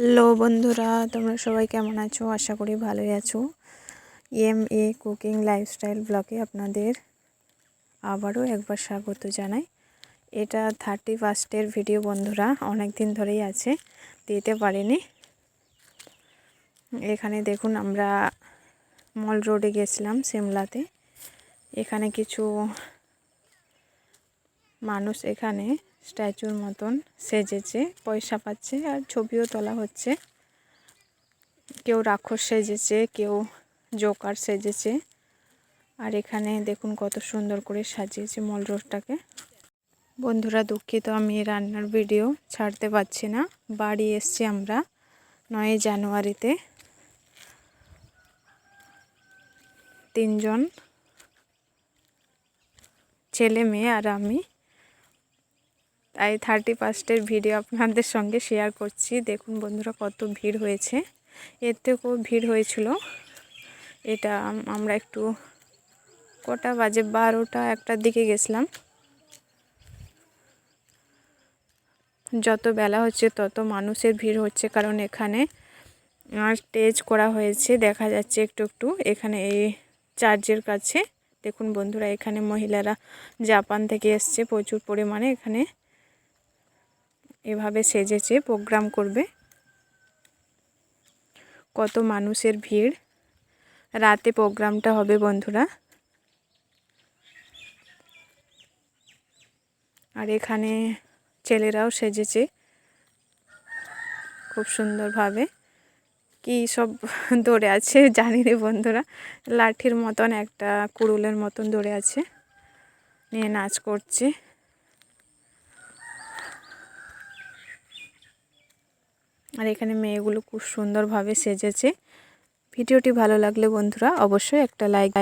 Hello বন্ধুরা, তোমরা সবাই কেমন আছো? আশা করি ভালোই আছো। এম এ কুকিং লাইফস্টাইল ব্লগে আপনাদের আবারও একবার স্বাগত জানাই। এটা থার্টি ফার্স্টের ভিডিও বন্ধুরা অনেক দিন ধরেই আছে, দিতে পারিনি। এখানে দেখুন আমরা মল রোডে গেছিলাম, সিমলাতে। এখানে কিছু মানুষ এখানে স্ট্যাচুর মতন সেজেছে, পয়সা পাচ্ছে আর ছবিও তোলা হচ্ছে। কেউ রাক্ষস সেজেছে, কেউ জোকার সেজেছে। আর এখানে দেখুন কত সুন্দর করে সাজিয়েছে মল রোডটাকে। বন্ধুরা, দুঃখিত আমি রান্নার ভিডিও ছাড়তে পারছি না। বাড়ি এসছি আমরা নয় জানুয়ারিতে। তিনজন ছেলে মেয়ে আর আমি তাই থার্টি ফার্স্টের ভিডিও আপনাদের সঙ্গে শেয়ার করছি। দেখুন বন্ধুরা কত ভিড় হয়েছে। এর থেকেও ভিড় হয়েছিল। এটা আমরা একটু কটা বাজে বারোটা একটার দিকে গেছিলাম। যত বেলা হচ্ছে তত মানুষের ভিড় হচ্ছে কারণ এখানে আর স্টেজ করা হয়েছে। দেখা যাচ্ছে একটু একটু এখানে এই চার্জের কাছে। দেখুন বন্ধুরা এখানে মহিলারা জাপান থেকে এসছে প্রচুর পরিমাণে এখানে এভাবে সেজেছে প্রোগ্রাম করবে। কত মানুষের ভিড়। রাতে প্রোগ্রামটা হবে বন্ধুরা। আর এখানে ছেলেরাও সেজেছে খুব সুন্দরভাবে কি সব দৌড়ে আছে জানি রে বন্ধুরা। লাঠির মতন একটা কুড়ুলের মতন দৌড়ে আছে। নিয়ে নাচ করছে। আর এখানে মেয়েগুলো খুব সুন্দরভাবে সেজেছে। ভিডিওটি ভালো লাগলে বন্ধুরা অবশ্যই একটা লাইক